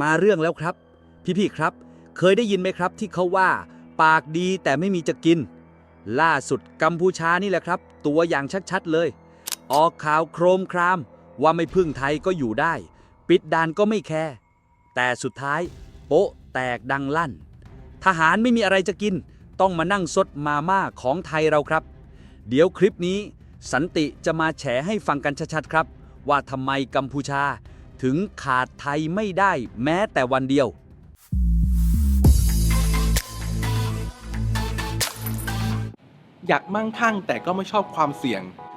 มาเรื่องแล้วครับ พี่ๆครับ เคยได้ยินไหมครับ ที่เขาว่า ปากดีแต่ไม่มีจะกิน ล่าสุดกัมพูชานี่แหละครับ ตัวอย่างชัดๆเลย ออกข่าวโครมคราม ว่าไม่พึ่งไทยก็อยู่ได้ ปิดด่านก็ไม่แคร์แต่สุดท้าย โป๊ะแตกดังลั่น ทหารไม่มีอะไรจะกิน ต้องมานั่งซดมาม่าของไทยเราครับ เดี๋ยวคลิปนี้ สันติจะมาแฉให้ฟังกันชัดๆครับ ว่าทำไมกัมพูชา ถึงขาดไทยไม่ได้แม้แต่วันเดียว อยากมั่งคั่งแต่ก็ไม่ชอบความเสี่ยง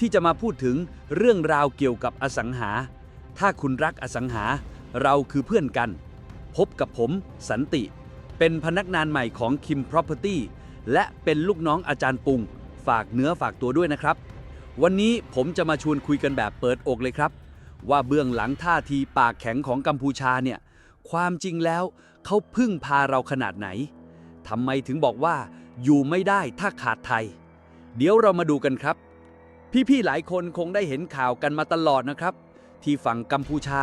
ที่จะมาพูดถึงเรื่องราวเกี่ยวกับอสังหา ถ้าคุณรักอสังหา เราคือเพื่อนกัน พบกับผมสันติ เป็นพนักงานใหม่ของ Kim Property และเป็นลูกน้องอาจารย์ปุง ฝากเนื้อฝากตัวด้วยนะครับ วันนี้ผมจะมาชวนคุยกันแบบเปิดอกเลยครับ ว่าเบื้องหลังท่าทีปากแข็งของกัมพูชาเนี่ย ความจริงแล้วเขาพึ่งพาเราขนาดไหนทำไมถึงบอกว่าอยู่ไม่ได้ถ้าขาดไทย เดี๋ยวเรามาดูกันครับ พี่ๆหลายคนคงได้เห็นข่าวกันมาตลอดนะครับ ที่ฝั่งกัมพูชา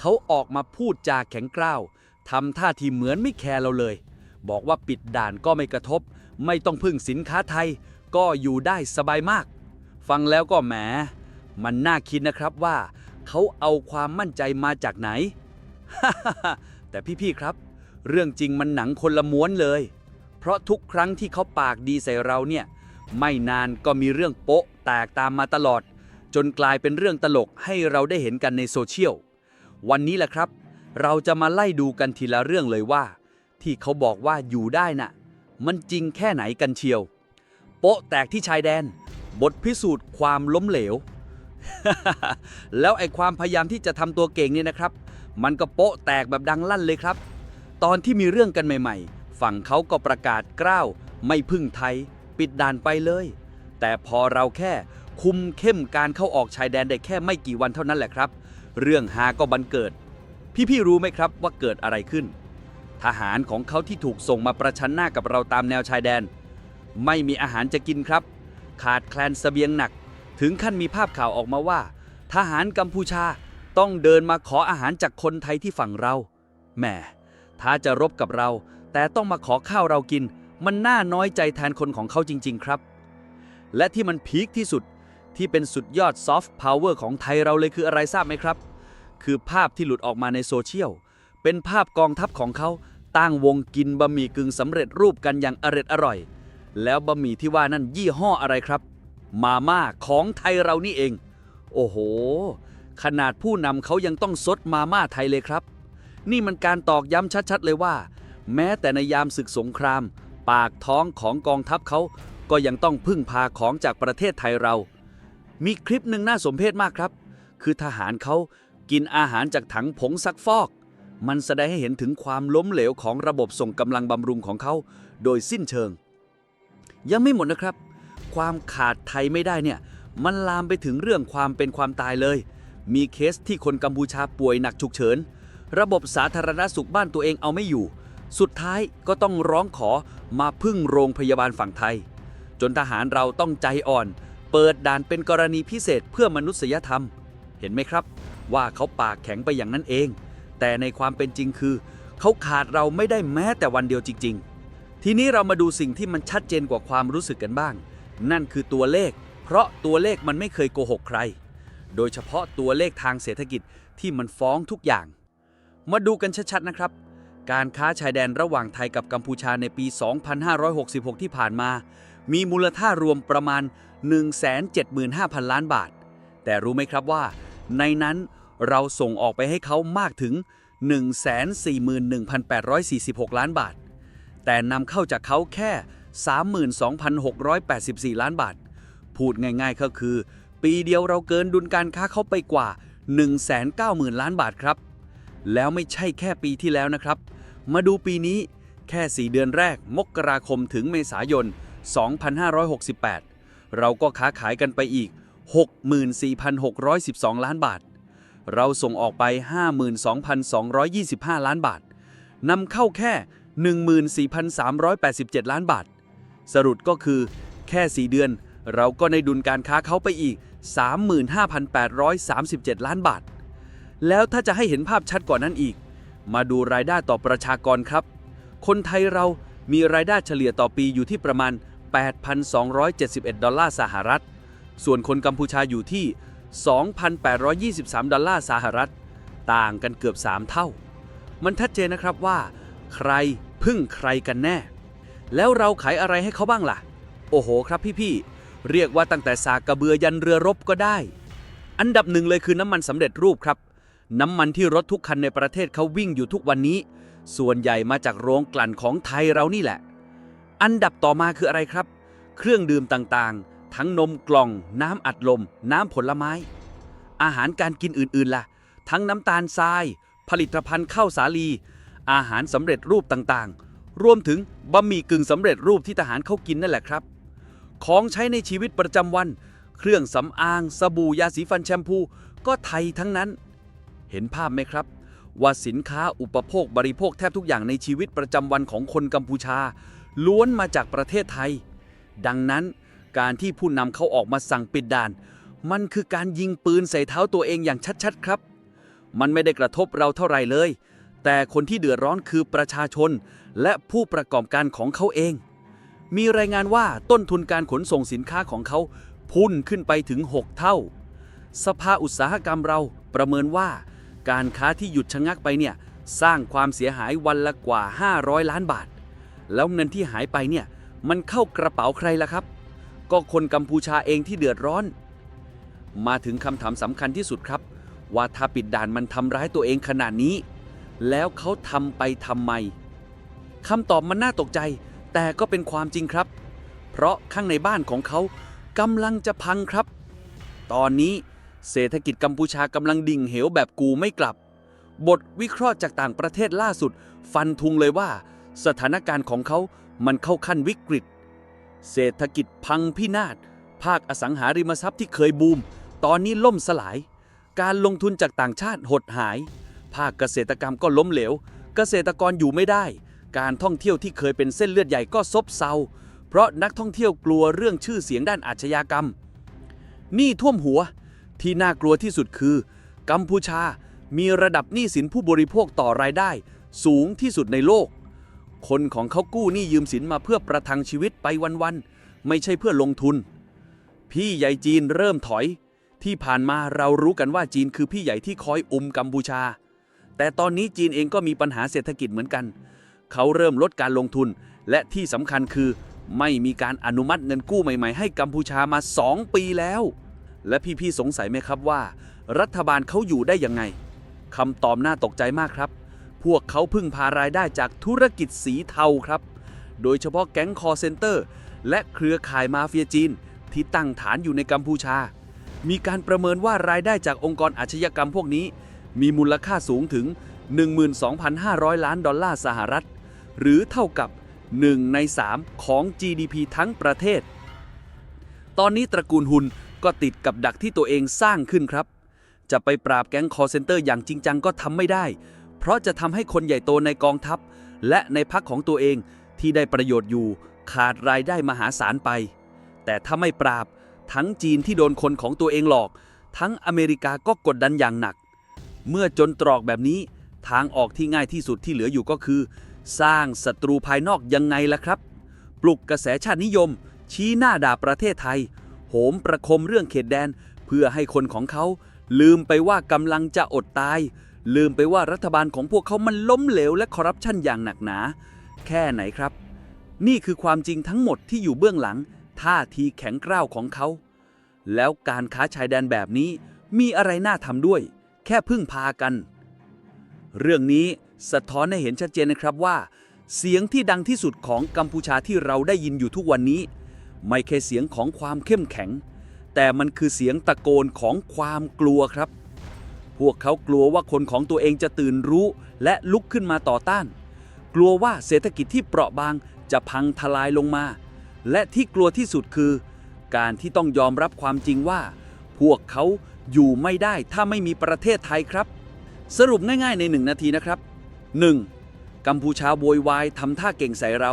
เขาออกมาพูดจาแข็งกร้าวทำท่าทีเหมือนไม่แคร์เราเลย บอกว่าปิดด่านก็ไม่กระทบ ไม่ต้องพึ่งสินค้าไทย ก็อยู่ได้สบายมาก ฟังแล้วก็แหม มันน่าคิดนะครับว่า เขาเอาความมั่นใจมาจากไหน แต่พี่ๆครับ เรื่องจริงมันหนังคนละม้วนเลย เพราะทุกครั้งที่เขาปากดีใส่เราเนี่ย ไม่นานก็มีเรื่องโป๊ะแตกตามมาตลอด จนกลายเป็นเรื่องตลกให้เราได้เห็นกันในโซเชียล วันนี้แหละครับ เราจะมาไล่ดูกันทีละเรื่องเลยว่า ที่เขาบอกว่าอยู่ได้น่ะ มันจริงแค่ไหนกันเชียว โป๊ะแตกที่ชายแดน บทพิสูจน์ความล้มเหลว แล้วไอ้ความพยายามที่จะทำตัวเก่งเนี่ยนะครับ มันก็โป๊ะแตกแบบดังลั่นเลยครับ ตอนที่มีเรื่องกันใหม่ ๆ ฝั่งเขาก็ประกาศกล้าวไม่พึ่งไทย ปิดด่านไปเลย แต่พอเราแค่คุมเข้มการเข้าออกชายแดนได้แค่ไม่กี่วันเท่านั้นแหละครับ เรื่องฮาก็บันเกิด พี่ๆรู้ไหมครับว่าเกิดอะไรขึ้น ทหารของเขาที่ถูกส่งมาประชันหน้ากับเราตามแนวชายแดน ไม่มีอาหารจะกินครับ ขาดแคลนเสบียงหนัก ถึงขั้นมีภาพข่าวออกมาว่า ทหารกัมพูชาต้องเดินมาขออาหารจากคนไทยที่ฝั่งเราแหมถ้าจะรบกับเรา แต่ต้องมาขอข้าวเรากิน มันน่าน้อยใจแทนคนของเขาจริง ๆ ครับ และที่มันพีคที่สุดที่เป็นสุดยอดซอฟต์พาวเวอร์ของไทยเราเลยคืออะไรทราบไหมครับ คือภาพที่หลุดออกมาในโซเชียล เป็นภาพกองทัพของเขาตั้งวงกินบะหมี่กึ่งสำเร็จรูปกันอย่างอร็ดอร่อย แล้วบะหมี่ที่ว่านั่นยี่ห้ออะไรครับ มาม่าของไทยเรานี่เอง โอ้โห ขนาดผู้นำเขายังต้องซดมาม่าไทยเลยครับ นี่มันการตอกย้ำชัดๆเลยว่า แม้แต่ในยามศึกสงคราม ปากท้องของกองทัพเขาก็ยังต้องพึ่งพาของจากประเทศไทยเรา มีคลิปหนึ่งน่าสมเพชมากครับ คือทหารเขากินอาหารจากถังผงซักฟอก มันแสดงให้เห็นถึงความล้มเหลวของระบบส่งกำลังบำรุงของเขา โดยสิ้นเชิง ยังไม่หมดนะครับ ความขาดไทยไม่ได้เนี่ยมันลามไปถึงเรื่องความเป็นความตายเลย มีเคสที่คนกัมพูชาป่วยหนักฉุกเฉิน ระบบสาธารณสุขบ้านตัวเองเอาไม่อยู่ สุดท้ายก็ต้องร้องขอมาพึ่งโรงพยาบาลฝั่งไทย จนทหารเราต้องใจอ่อน เปิดด่านเป็นกรณีพิเศษเพื่อมนุษยธรรม เห็นไหมครับ ว่าเขาปากแข็งไปอย่างนั้นเอง แต่ในความเป็นจริงคือ เขาขาดเราไม่ได้แม้แต่วันเดียวจริง ๆ ทีนี้เรามาดูสิ่งที่มันชัดเจนกว่าความรู้สึกกันบ้าง นั่นคือตัวเลข เพราะตัวเลขมันไม่เคยโกหกใคร โดยเฉพาะตัวเลขทางเศรษฐกิจที่มันฟ้องทุกอย่าง มาดูกันชัดๆนะครับ การค้าชายแดนระหว่างไทยกับกัมพูชาในปี 2566 ที่ผ่านมา มีมูลค่ารวมประมาณ 175,000 ล้านบาท แต่รู้ไหมครับว่า ในนั้นเราส่งออกไปให้เขามากถึง 141,846 ล้านบาท แต่นำเข้าจากเขาแค่ 32,684 ล้านบาท พูดง่ายๆก็คือ ปีเดียวเราเกินดุลการค้าเขาไปกว่า 190,000 ล้านบาทครับแล้วไม่ใช่แค่ปีที่แล้วนะครับ มาดูปีนี้แค่ 4 เดือนแรก มกราคมถึงเมษายน 2568 เราก็ค้าขายกันไปอีก 64,612 ล้านบาท เราส่งออกไป 52,225 ล้านบาทนำเข้าแค่ 14,387 ล้านบาท สรุปก็คือแค่ 4 เดือน เราก็ในดุลการค้าเขาไปอีก 35,837 ล้านบาท แล้วถ้าจะให้เห็นภาพชัดกว่านั้นอีก มาดูรายได้ต่อประชากรครับ คนไทยเรามีรายได้เฉลี่ยต่อปีอยู่ที่ประมาณ 8,271 ดอลลาร์สหรัฐ ส่วนคนกัมพูชาอยู่ที่ 2,823 ดอลลาร์สหรัฐ ต่างกันเกือบ 3 เท่า มันชัดเจนนะครับว่า ใครพึ่งใครกันแน่ แล้วเราขายอะไรให้เขาบ้างล่ะ โอ้โหครับพี่ๆ เรียกว่าตั้งแต่สากกระเบือยันเรือรบก็ได้ อันดับหนึ่งเลยคือน้ำมันสำเร็จรูปครับ น้ำมันที่รถทุกคันในประเทศเขาวิ่งอยู่ทุกวันนี้ ส่วนใหญ่มาจากโรงกลั่นของไทยเรานี่แหละ อันดับต่อมาคืออะไรครับ เครื่องดื่มต่างๆ ทั้งนมกล่อง น้ำอัดลม น้ำผลไม้ อาหารการกินอื่นๆล่ะ ทั้งน้ำตาลทราย ผลิตภัณฑ์ข้าวสาลี อาหารสำเร็จรูปต่างๆ รวมถึงบะหมี่กึ่งสำเร็จรูปที่ทหารเขากินนั่นแหละครับ ของใช้ในชีวิตประจำวัน เครื่องสำอาง สบู่ยาสีฟันแชมพู ก็ไทยทั้งนั้น เห็นภาพไหมครับ ว่าสินค้าอุปโภคบริโภคแทบทุกอย่างในชีวิตประจำวันของคนกัมพูชา ล้วนมาจากประเทศไทย ดังนั้นการที่ผู้นำเขาออกมาสั่งปิดด่าน มันคือการยิงปืนใส่เท้าตัวเองอย่างชัดๆครับ มันไม่ได้กระทบเราเท่าไรเลย แต่คนที่เดือดร้อนคือประชาชน และผู้ประกอบการของเขาเอง มีรายงานว่าต้นทุนการขนส่งสินค้าของเขาพุ่งขึ้นไปถึง 6 เท่า สภาอุตสาหกรรมเราประเมินว่า การค้าที่หยุดชะงักไปเนี่ยสร้างความเสียหายวันละกว่า 500 ล้านบาท แล้วเงินที่หายไปเนี่ยมันเข้ากระเป๋าใครล่ะครับ ก็คนกัมพูชาเองที่เดือดร้อน มาถึงคำถามสำคัญที่สุดครับ ว่าถ้าปิดด่านมันทำร้ายตัวเองขนาดนี้ แล้วเขาทำไปทำไมคำตอบมันน่าตกใจ แต่ก็เป็นความจริงครับ เพราะข้างในบ้านของเขากำลังจะพังครับ ตอนนี้ เศรษฐกิจกัมพูชากำลังดิ่งเหวแบบกูไม่กลับ บทวิเคราะห์จากต่างประเทศล่าสุด ฟันทุงเลยว่า สถานการณ์ของเขามันเข้าขั้นวิกฤต เศรษฐกิจพังพินาศ ภาคอสังหาริมทรัพย์ที่เคยบูม ตอนนี้ล่มสลาย การลงทุนจากต่างชาติหดหาย ภาคเกษตรกรรมก็ล้มเหลว เกษตรกรอยู่ไม่ได้ การท่องเที่ยวที่เคยเป็นเส้นเลือดใหญ่ก็ซบเซา เพราะนักท่องเที่ยวกลัวเรื่องชื่อเสียงด้านอาชญากรรม นี้ท่วมหัว ที่น่ากลัวที่สุดคือ กัมพูชามีระดับหนี้สินผู้บริโภคต่อรายได้ สูงที่สุดในโลก คนของเขากู้หนี้ยืมสินมาเพื่อประทังชีวิตไปวันๆ ไม่ใช่เพื่อลงทุน พี่ใหญ่จีนเริ่มถอย ที่ผ่านมาเรารู้กันว่าจีนคือพี่ใหญ่ที่คอยอุ้มกัมพูชา แต่ตอนนี้จีนเองก็มีปัญหาเศรษฐกิจเหมือนกัน เขาเริ่มลดการลงทุน และที่สำคัญคือ ไม่มีการอนุมัติเงินกู้ใหม่ ๆ ให้กัมพูชามา 2 ปีแล้ว และพี่ๆสงสัยไหมครับว่า รัฐบาลเขาอยู่ได้ยังไงคำตอบน่าตกใจมากครับ พวกเขาพึ่งพารายได้จากธุรกิจสีเทาครับ โดยเฉพาะแก๊งคอร์เซนเตอร์ และเครือข่ายมาเฟียจีน ที่ตั้งฐานอยู่ในกัมพูชา มีการประเมินว่ารายได้จากองค์กรอาชญากรรมพวกนี้ มีมูลค่าสูงถึง 12,500 ล้านดอลลาร์สหรัฐ หรือเท่ากับ 1 ใน 3 ของ GDP ทั้งประเทศ ตอนนี้ตระกูลหุน ก็ติดกับดักที่ตัวเองสร้างขึ้นครับ จะไปปราบแก๊งคอเซนเตอร์อย่างจริงจังก็ทำไม่ได้ เพราะจะทำให้คนใหญ่โตในกองทัพ และในพักของตัวเองที่ได้ประโยชน์อยู่ขาดรายได้มหาศาลไป แต่ถ้าไม่ปราบ ทั้งจีนที่โดนคนของตัวเองหลอก ทั้งอเมริกาก็กดดันอย่างหนัก เมื่อจนตรอกแบบนี้ทางออกที่ง่ายที่สุดที่เหลืออยู่ก็คือ สร้างศัตรูภายนอกยังไงล่ะครับ ปลุกกระแสชาตินิยม ชี้หน้าด่าประเทศไทย โหมประคมเรื่องเขตแดน เพื่อให้คนของเขา ลืมไปว่ากำลังจะอดตาย ลืมไปว่ารัฐบาลของพวกเขามันล้มเหลวและคอร์รัปชันอย่างหนักหนา แค่ไหนครับ นี่คือความจริงทั้งหมดที่อยู่เบื้องหลัง ท่าทีแข็งกร้าวของเขา แล้วการค้าชายแดนแบบนี้มีอะไรน่าทำด้วย แค่พึ่งพากัน เรื่องนี้สะท้อนให้เห็นชัดเจนนะครับว่า เสียงที่ดังที่สุดของกัมพูชาที่เราได้ยินอยู่ทุกวันนี้ ไม่แค่เสียงของความเข้มแข็ง แต่มันคือเสียงตะโกนของความกลัวครับ พวกเขากลัวว่าคนของตัวเองจะตื่นรู้และลุกขึ้นมาต่อต้าน กลัวว่าเศรษฐกิจที่เปราะบางจะพังทลายลงมา และที่กลัวที่สุดคือ การที่ต้องยอมรับความจริงว่า พวกเขาอยู่ไม่ได้ถ้าไม่มีประเทศไทยครับ สรุปง่ายๆในหนึ่งนาทีนะครับ 1. กัมพูชาโวยวายทำท่าเก่งใส่เรา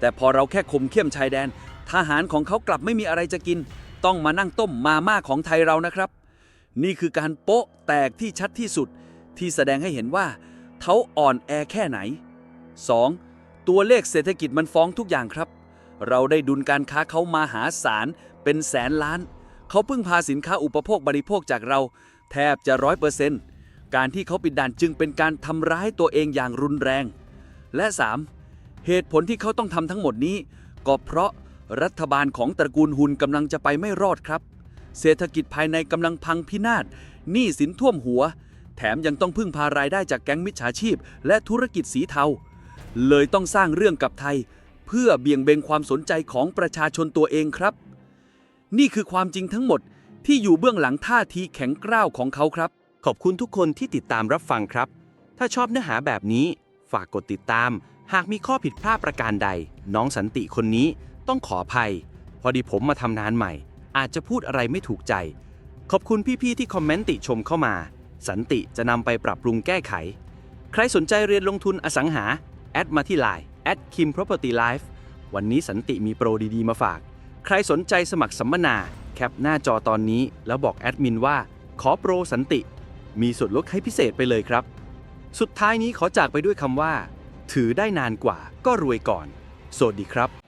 แต่พอเราแค่ข่มเข้มชายแดน ทหารของเขากลับไม่มีอะไรจะกิน ต้องมานั่งต้มมาม่าของไทยเรานะครับ นี่คือการโป๊ะแตกที่ชัดที่สุด ที่แสดงให้เห็นว่าเขาอ่อนแอแค่ไหน 2. ตัวเลขเศรษฐกิจมันฟ้องทุกอย่างครับ เราได้ดุลการค้าเขามาหาศาลเป็นแสนล้าน เขาพึ่งพาสินค้าอุปโภคบริโภคจากเรา แทบจะร้อยเปอร์เซนต์การที่เขาปิดด่านจึงเป็นการทำร้ายตัวเองอย่างรุนแรง และ 3. เหตุผลที่เขาต้องทำทั้งหมดนี้ ก็เพราะ รัฐบาลของตระกูลหุนกำลังจะไปไม่รอดครับ เศรษฐกิจภายในกำลังพังพินาศหนี้สินท่วมหัว แถมยังต้องพึ่งพารายได้จากแก๊งมิจฉาชีพ และธุรกิจสีเทา เลยต้องสร้างเรื่องกับไทย เพื่อเบี่ยงเบนความสนใจของประชาชนตัวเองครับ นี่คือความจริงทั้งหมดที่อยู่เบื้องหลังท่าทีแข็งกร้าวของเขาครับ ขอบคุณทุกคนที่ติดตามรับฟังครับ ถ้าชอบเนื้อหาแบบนี้ ฝากกดติดตาม หากมีข้อผิดพลาดประการใด น้องสันติคนนี้ ต้องขออภัย พอดีผมมาทำงานใหม่ อาจจะพูดอะไรไม่ถูกใจ ขอบคุณพี่ๆที่คอมเมนต์ติชมเข้ามา สันติจะนำไปปรับปรุงแก้ไข ใครสนใจเรียนลงทุนอสังหา แอดมาที่ Line แอด Kim Property Life วันนี้สันติมีโปรดีๆมาฝาก ใครสนใจสมัครสัมมนา แคปหน้าจอตอนนี้ แล้วบอกแอดมินว่า ขอโปรสันติ มีส่วนลดให้พิเศษไปเลยครับ สุดท้ายนี้ขอจากไปด้วยคำว่า ถือได้นานกว่าก็รวยก่อน สวัสดีครับ